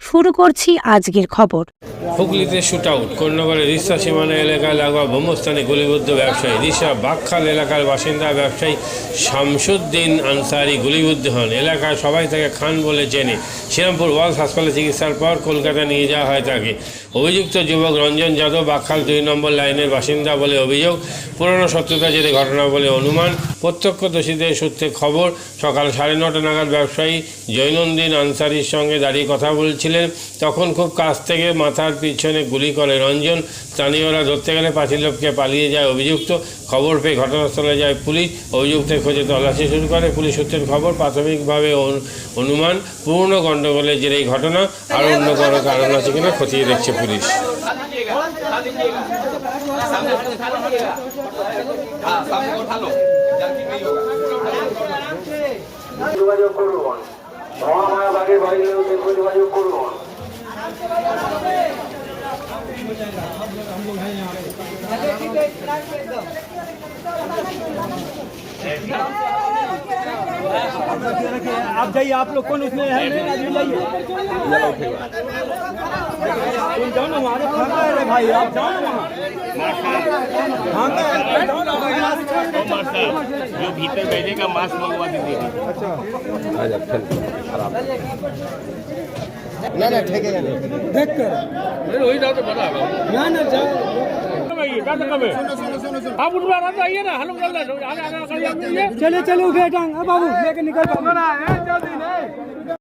শুরু করছি আজকের খবর। হুগলিতে শুট আউট কোন্নগরের রিসা সীমানা এলাকায় লাগোয়া ব্রহ্মস্থানে গুলিবদ্ধ ব্যবসায়ী। রিসা বাকখাল এলাকার বাসিন্দা ব্যবসায়ী শামসুদ্দিন আনসারি গুলিবদ্ধ হন। এলাকায় সবাই তাকে খান বলে চেনে। শ্রীরামপুর ওয়ালস হাসপাতালে চিকিৎসার পর কলকাতা নিয়ে যাওয়া হয় তাকে। অভিযুক্ত যুবক রঞ্জন যাদব বাকখাল দুই নম্বর লাইনের বাসিন্দা বলে অভিযোগ। পুরনো সত্যতা জেরে ঘটনা বলে অনুমান। প্রত্যক্ষদর্শীদের সূত্রে খবর, সকাল সাড়ে নটা নাগাদ ব্যবসায়ী জৈনন্দিন আনসারির সঙ্গে দাঁড়িয়ে কথা বলছিলেন তখন খুব কাছ থেকে মাথার পিছনে গুলি করে রঞ্জন স্থানীয়রা ধরতে গেলে পাঁচি লোককে পালিয়ে যায় অভিযুক্ত। খবর পেয়ে ঘটনাস্থলে যায় পুলিশ। অভিযুক্তের খোঁজে তল্লাশি শুরু করে। পুলিশ সূত্রের খবর প্রাথমিকভাবে অনুমান পূর্ণ গণ্ডগোলের জেরে এই ঘটনা। আর অন্য কোনো কারণ আছে কিনা খতিয়ে দেখছে পুলিশ। যোগাযোগ করুন। মহামায়া বাগের বাড়িতেও দেখে যোগাযোগ করুন आप जाइए आप लोग कौन उसमें है नहीं आदमी जाइए तुम जाओ ना हमारे खाना है रे भाई आप जाओ ना जो भीतर बैठे का मास्क मंगवा दीजिए अच्छा अच्छा खराब ना ना ठेके नहीं देख कर नहीं वही जाओ तो बता ना ना जाओ। आप उठ रहा आइए ना हेलो चल चले चले उठे टांग अब बाबू लेके निकल ना जल्दी नहीं।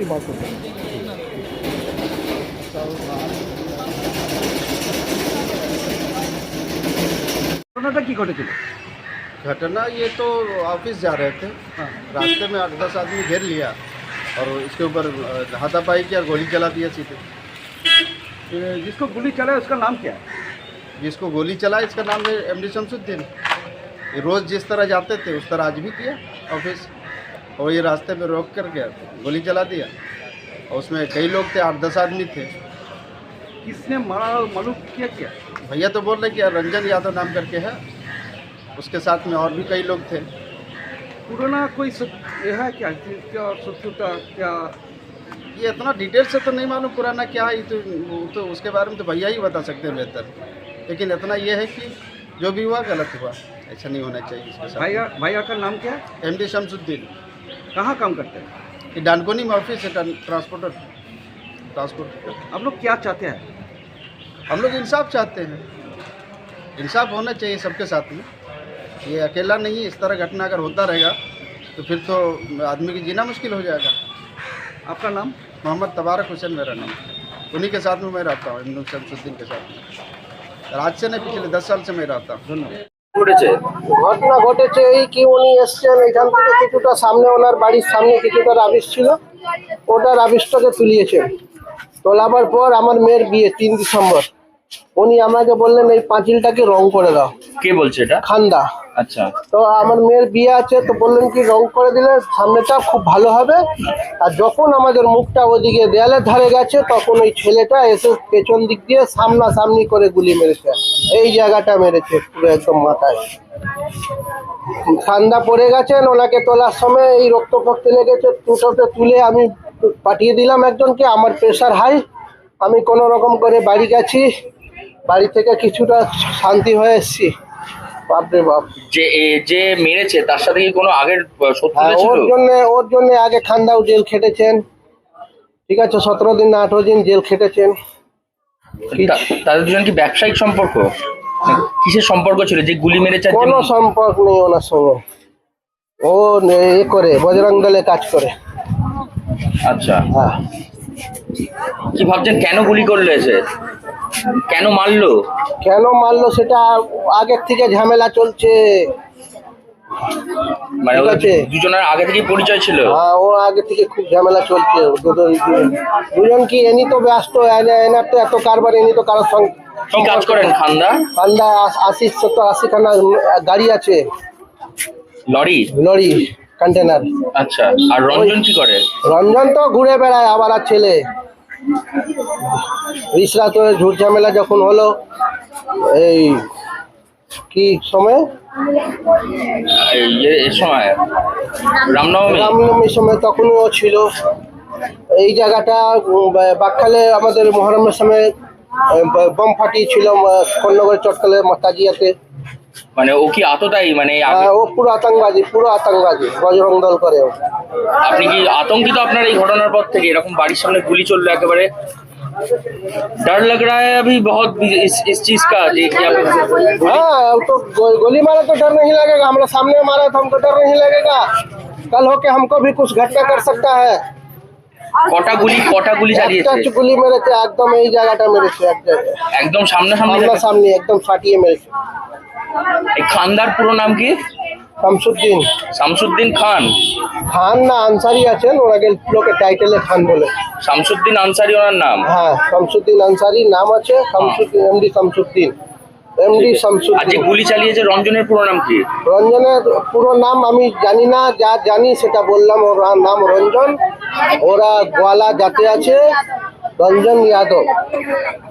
স্ক্যান থেকে একটু বার করতে ঘটনাটা কি ঘটেছিল घटना ये तो ऑफिस जा रहे थे रास्ते में आठ दस आदमी घेर लिया और इसके ऊपर अ, हाथापाई किया और गोली चला दिया सीधे ये जिसको गोली चला है उसका नाम क्या है जिसको गोली चला इसका नाम है एम डी शमसुद्दीन ये रोज़ जिस तरह जाते थे उस तरह आज भी किया ऑफिस और ये रास्ते में रोक कर गया गोली चला दिया। और उसमें कई लोग थे आठ दस आदमी थे। किसने मारा मालूम किया क्या? भैया तो बोल रहे कि रंजन यादव नाम करके है। उसके साथ में और भी कई लोग थे। पुराना कोई सत, ये है क्या? क्या शत्रुता क्या? ये इतना डिटेल से तो नहीं मालूम पुराना क्या है तो तो उसके बारे में तो भैया ही बता सकते हैं बेहतर। लेकिन इतना ये है कि जो भी हुआ गलत हुआ ऐसा नहीं होना चाहिए इसके साथ। भैया भैया का नाम क्या? है एम डी शमसुद्दीन। कहाँ काम करते हैं? ये डानकोनी में ऑफ़िस है ट्रां- ट्रांसपोर्टर ट्रांसपोर्ट आप लोग क्या चाहते हैं? हम लोग इंसाफ चाहते हैं। इंसाफ होना चाहिए सबके साथ में। ये अकेला नहीं है इस तरह घटना अगर होता रहेगा तो फिर तो आदमी की जीना मुश्किल हो जाएगा। आपका नाम? मोहम्मद तबारक हुसैन मेरा नाम उन्हीं के साथ में मैं रहता हूँ इमन शमसुद्दीन के साथ में। और आज से नहीं पिछले दस साल से मैं रहता हूँ। ঘটনা ঘটেছে এই কি উনি এসছেন, এখান থেকে কিছুটা সামনে ওনার বাড়ির সামনে কিছুটা রাবিশ ছিল, ওটা রাবিশটাকে তুলিয়েছে। তোলাবার পর আমার মেয়ের বিয়ে, তিন ডিসেম্বর। উনি আমাকে বললেন এই পাঁচিলটাকে রং করে দাও। কে বলছে এটা? খান্দা। আচ্ছা। তো আমার মেয়ের বিয়ে আছে তো বললেন কি রং করে দিলে সামনেটা খুব ভালো হবে। আর যখন আমাদের মুখটা ওদিকে দেয়ালের ধারে গেছে তখন ওই ছেলেটা এসে পেছন দিক দিয়ে সামনাসামনি করে গুলি মেরেছে। এই জায়গাটা মেরেছে পুরো একদম মাথায়। ঠান্ডা পড়ে গেছেন ওনাকে তোলার সময় এই রক্ত ফক্ত লেগেছে দুটোতে তুলে আমি পাঠিয়ে দিলাম একজনকে আমার প্রেশার হাই আমি কোনো রকম করে বাড়ি গেছি। বাড়ি থেকে কিছুটা শান্তি হয়ে এসেছি। বাপরে বাপ। যে যে মেরেছে তার সাথে কি কোনো আগের হ্যাঁ, ছিল ওর জন্য ওর জন্য আগে খান্দাও জেল খেটেছেন। ঠিক আছে সতেরো দিন না আঠেরো দিন জেল খেটেছেন। তাদের দুজন কি ব্যবসায়িক সম্পর্ক? কিসের সম্পর্ক ছিল? যে গুলি মেরেছে কোনো সম্পর্ক নেই ওনার সঙ্গে। ও এ করে বজরং দলে কাজ করে। আচ্ছা। হ্যাঁ। কি ভাবছেন কেন গুলি করল কেন মারলো? কেন মারলো সেটা আগের থেকে ঝামেলা চলছে। মানে ওদের দুজনের আগে থেকেই পরিচয় ছিল? হ্যাঁ ও আগে থেকে খুব ঝামেলা চলছে দুজন। কি এনি তো ব্যস্ত এনার তো এত কারবার এনি তো কারোর সঙ্গে কি কাজ করেন খান্দা? কান্দা আশি সত্তর গাড়ি আছে। লরি? লরি কন্টেনার আচ্ছা আর রঞ্জন কি করে? রঞ্জন তো ঘুরে বেড়ায় আবার আর ছেলে। রিসরাত ঝুট ঝামেলা যখন হলো এই কি সময়? সময় রামনবমী? রামনবমীর সময় তখনও ছিল। এই জায়গাটা বাকখালে আমাদের মহরমের সময় বম ফাটিয়েছিল কন্যগর চটকালে তাজিয়াতে। মানে ও কি আততাই মানে আগে- হ্যাঁ, ও পুরো আতঙ্কবাদী পুরো আতঙ্কবাদী বজরং দল করে ও আপনি কি আতঙ্কিত আপনার এই ঘটনার পর থেকে এরকম বাড়ির সামনে গুলি চললো একেবারে डर लग रहा है अभी बहुत इस इस चीज का जे कि आप हाँ हम तो गो- गोली मारा तो डर नहीं लगेगा हमारे सामने मारा तो हमको डर नहीं लगेगा कल होके हमको भी कुछ घटना कर सकता है কটা গুলি কটা গুলি একটা চালিয়েছে? গুলি মেরেছে একদম এই জায়গাটা মেরেছে একদম সামনাসামনি সামনা সামনি একদম ফাটিয়ে মেরেছে। এই খানদার পুরো নাম কি? শামসুদ্দিন। শামসুদ্দিন খান? খান না আনসারি আছেন ওনাকে লোকে টাইটেলে খান বলে। শামসুদ্দিন আনসারি ওনার নাম? হ্যাঁ শামসুদ্দিন আনসারি নাম আছে শামসুদ্দিন এমডি শামসুদ্দিন। এমডি আর যে গুলি চালিয়েছে রঞ্জনের পুরো নাম কি? রঞ্জনের পুরো নাম আমি জানি না যা জানি সেটা বললাম ওর নাম রঞ্জন। ওরা গোয়ালা জাতে আছে রঞ্জন যাদব।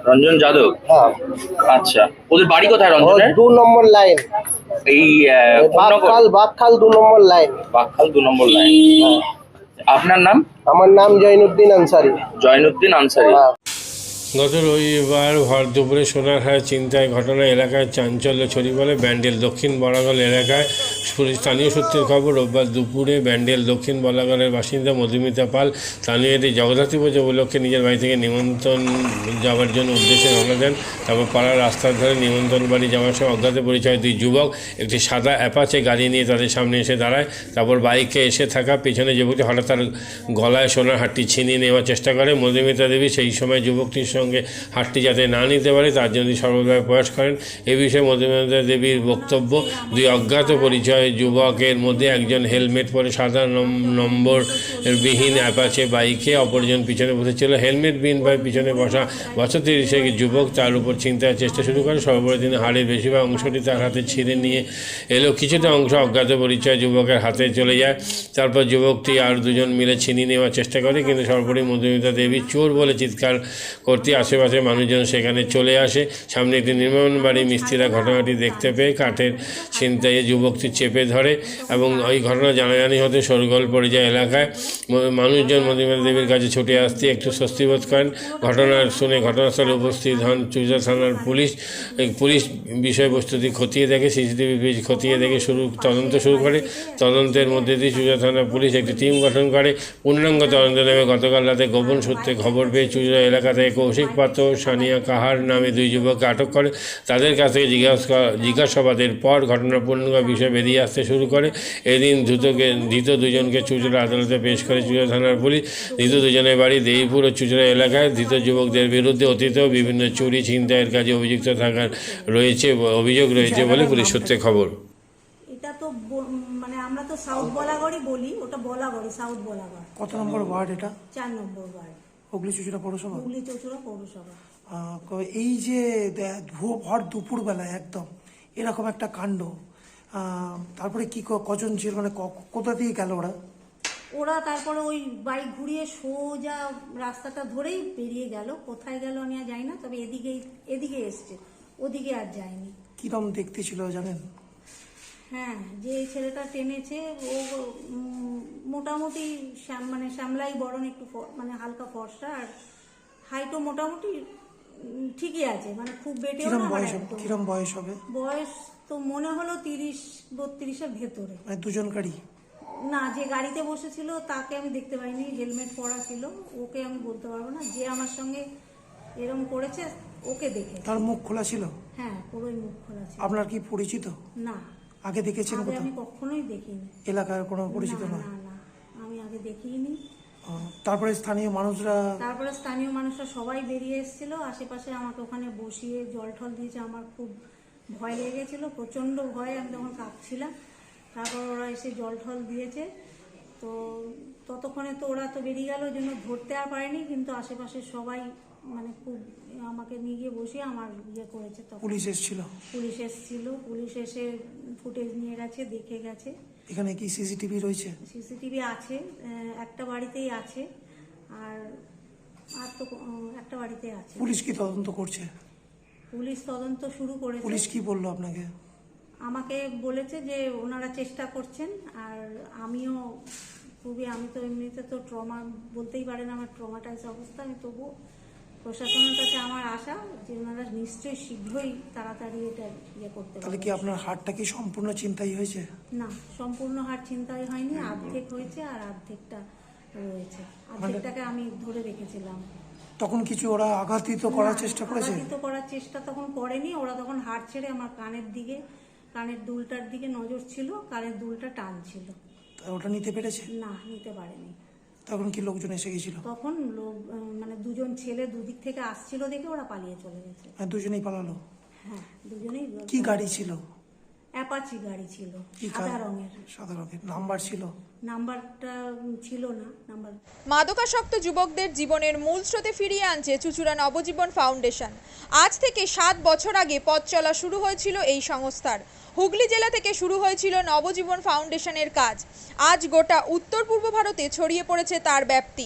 রঞ্জন যাদব? হ্যাঁ। আচ্ছা ওদের বাড়ি কোথায় রঞ্জনের? দু নম্বর লাইন। এই বাকখাল বাকখাল দু নম্বর লাইন। বাকখাল দু নম্বর লাইন। আপনার নাম? আমার নাম জয়নুদ্দিন আনসারি। জয়নুদ্দিন আনসারি। হ্যাঁ। গত রবিবার ভর দুপুরে সোনারহাট চিন্তায় ঘটনা এলাকায় চাঞ্চল্য ছড়িয়ে পড়ে। ব্যান্ডেল দক্ষিণ বলাগল এলাকায় স্থানীয় সূত্রের খবর, রোববার দুপুরে ব্যান্ডেল দক্ষিণ বলাগলের বাসিন্দা মধুমিতা পাল স্থানীয় এটি জগদ্ধাত্রী পুজো উপলক্ষে নিজের বাড়ি থেকে নিমন্ত্রণ যাওয়ার জন্য উদ্দেশ্যে রওনা দেন। তারপর পাড়ার রাস্তার ধারে নিমন্ত্রণ বাড়ি যাওয়ার সময় অজ্ঞাত পরিচয় দুই যুবক, একটি সাদা অ্যাপাচে গাড়ি নিয়ে তাদের সামনে এসে দাঁড়ায়। তারপর বাইকে এসে থাকা পেছনে যুবকটি হঠাৎ তার গলায় সোনার হাটটি ছিনিয়ে নেওয়ার চেষ্টা করে। মধুমিতা দেবী সেই সময় যুবকটির সঙ্গে হাটটি যাতে না নিতে পারে, তার জন্য সর্বদা প্রয়াস করেন। এ বিষয়ে মধুমিতা দেবীর বক্তব্য, দুই অজ্ঞাত পরিচয়, যুবকের মধ্যে একজন হেলমেট পরে সাদা নম্বর বিহীন অ্যাপাচে বাইকে অপরজন পিছনে বসেছিল হেলমেট বিহীন বাইক পিছনে বসা বছর তিরিশে যুবক তার উপর চিন্তার চেষ্টা শুরু করে সর্বোপরি তিনি হাড়ের বেশিরভাগ অংশটি তার হাতে ছিঁড়ে নিয়ে এলো। কিছুটা অংশ অজ্ঞাত পরিচয় যুবকের হাতে চলে যায়। তারপর যুবকটি আর দুজন মিলে ছিনিয়ে নেওয়ার চেষ্টা করে, কিন্তু সর্বোপরি মধুমিতা দেবী চোর বলে চিৎকার করতে আশেপাশে মানুষজন সেখানে চলে আসে। সামনে একটি নির্মাণ বাড়ি, মিস্ত্রিরা ঘটনাটি দেখতে পেয়ে কাঠের ছিনতাইয়ে যুবকটি চেপে ধরে এবং ওই ঘটনা জানাজানি হতে সরগোল পড়ে যায় এলাকায়। মানুষজন মধুমিতা দেবীর কাছে ছুটে আসতে একটু স্বস্তি বোধ করেন। ঘটনা শুনে ঘটনাস্থলে উপস্থিত হন চুজা থানার পুলিশ। পুলিশ বিষয়বস্তুটি খতিয়ে দেখে, সিসিটিভি পেজ খতিয়ে দেখে শুরু, তদন্ত শুরু করে। তদন্তের মধ্যে দিয়ে চুজা থানা পুলিশ একটি টিম গঠন করে। পূর্ণাঙ্গ তদন্ত নেমে গতকাল রাতে গোপন সূত্রে খবর পেয়ে চুজা এলাকা থেকে কৌশিক পাত্র সানিয়া কাহার নামে দুই যুবককে আটক করে। তাদের কাছ থেকে জিজ্ঞাসা জিজ্ঞাসাবাদের পর ঘটনার পূর্ণাঙ্গ বিষয় বেরিয়ে আসতে শুরু করে। এদিন দ্রুতকে ধৃত দুজনকে চুচুড়া আদালতে পেশ করে চুচুড়া থানার পুলিশ। ধৃত দুজনের বাড়ি দেইপুর ও চুচুড়া এলাকায়। ধৃত যুবকদের বিরুদ্ধে অতীতেও বিভিন্ন চুরি ছিনতাইয়ের কাজে অভিযুক্ত থাকার রয়েছে অভিযোগ রয়েছে বলে পুলিশ সূত্রে খবর। এটা তো মানে আমরা তো সাউথ বলাগড়ই বলি ওটা বলাগড় সাউথ বলাগড়। কত নম্বর ওয়ার্ড এটা? চার নম্বর ওয়ার্ড। হুগলি চুচুড়া পৌরসভা? হুগলি চৌচুড়া পৌরসভা। এই যে ভর দুপুরবেলায় একদম এরকম একটা কাণ্ড। তারপরে কি ক- কজন ছিল মানে কোথা দিয়ে গেল ওরা? ওরা তারপরে ওই বাইক ঘুরিয়ে সোজা রাস্তাটা ধরেই বেরিয়ে গেল। কোথায় গেল আমি আর জানি না তবে এদিকেই এদিকে এসছে। ওদিকে আর যায়নি। কিরম দেখতে ছিল জানেন? হ্যাঁ যে ছেলেটা টেনেছে ও মোটামুটি শ্যাম মানে শ্যামলাই বরণ একটু মানে হালকা ফর্সা আর হাইটও মোটামুটি ঠিকই আছে মানে খুব বেটেও কিরম বয়স হবে। বয়স হবে? বয়স তো মনে হলো তিরিশ বত্রিশের ভেতরে। মানে দুজন গাড়ি? না যে গাড়িতে বসেছিল তাকে আমি দেখতে পাইনি হেলমেট পরা ছিল ওকে আমি বলতে পারব না যে আমার সঙ্গে এরম করেছে ওকে দেখে তার মুখ খোলা ছিল? হ্যাঁ পুরোই মুখ খোলা ছিল। আপনার কি পরিচিত? না। আগে দেখেছেন আমি কখনোই দেখিনি। এলাকার কোনো পরিচিত না নয়? আগে দেখিনি তারপরে স্থানীয় মানুষরা তারপরে স্থানীয় মানুষরা সবাই বেরিয়ে এসেছিল। আশেপাশে আমাকে ওখানে বসিয়ে জল টল দিয়েছে। আমার খুব ভয় লেগে গেছিল। প্রচণ্ড ভয় আমি তখন কাঁপছিলাম। তারপর ওরা এসে জল টল দিয়েছে। তো ততক্ষণে তো ওরা তো বেরিয়ে গেল ওই জন্য ধরতে আর পারেনি। কিন্তু আশেপাশে সবাই মানে খুব আমাকে নিয়ে গিয়ে বসিয়ে আমার ইয়ে করেছে তখন। পুলিশ এসেছিল। পুলিশ এসেছিল। পুলিশ এসে ফুটেজ নিয়ে গেছে দেখে গেছে। এখানে কি সিসিটিভি রয়েছে? সিসিটিভি আছে একটা বাড়িতেই আছে আর আর তো একটা বাড়িতে আছে। পুলিশ কি তদন্ত করছে? পুলিশ তদন্ত শুরু করেছে। পুলিশ কি বলল আপনাকে? আমাকে বলেছে যে ওনারা চেষ্টা করছেন আর আমিও খুবই আমি তো এমনিতে তো ট্রমা বলতেই পারেন আমার ট্রমাটাইজ অবস্থা আমি তবু প্রশাসনের কাছে আমার আশা যে ওনারা নিশ্চয়ই শীঘ্রই তাড়াতাড়ি এটা ইয়ে করতে তাহলে কি আপনার হাটটা কি সম্পূর্ণ চিন্তাই হয়েছে? না সম্পূর্ণ হার চিন্তাই হয়নি অর্ধেক হয়েছে আর অর্ধেকটা রয়েছে। অর্ধেকটাকে আমি ধরে রেখেছিলাম। তখন কিছু ওরা আঘাতিত করার চেষ্টা করেছে? আঘাতিত করার চেষ্টা তখন করেনি ওরা তখন হাড় ছেড়ে আমার কানের দিকে কানের দুলটার দিকে নজর ছিল কানের দুলটা টান ছিল ওটা নিতে পেরেছে? না নিতে পারেনি। তখন কি লোকজন এসে গেছিল? তখন লোক মানে দুজন ছেলে দুদিক থেকে আসছিল দেখে ওরা পালিয়ে চলে গেছে। হ্যাঁ দুজনেই পালালো? হ্যাঁ দুজনেই কি গাড়ি ছিল? অ্যাপাচি গাড়ি ছিল সাদা রঙের। সাদা রঙের। নাম্বার ছিল? নাম্বারটা ছিল না নাম্বার মাদকাসক্ত যুবকদের জীবনের মূল স্রোতে ফিরিয়ে আনছে চুচুড়া নবজীবন ফাউন্ডেশন। আজ থেকে সাত বছর আগে পথ চলা শুরু হয়েছিল এই সংস্থার। হুগলি জেলা থেকে শুরু হয়েছিল নবজীবন ফাউন্ডেশনের কাজ। আজ গোটা উত্তর পূর্ব ভারতে ছড়িয়ে পড়েছে তার ব্যাপ্তি।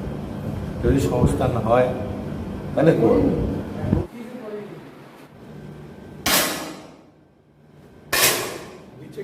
যদি সংস্থান হয় তাহলে করব। নিচে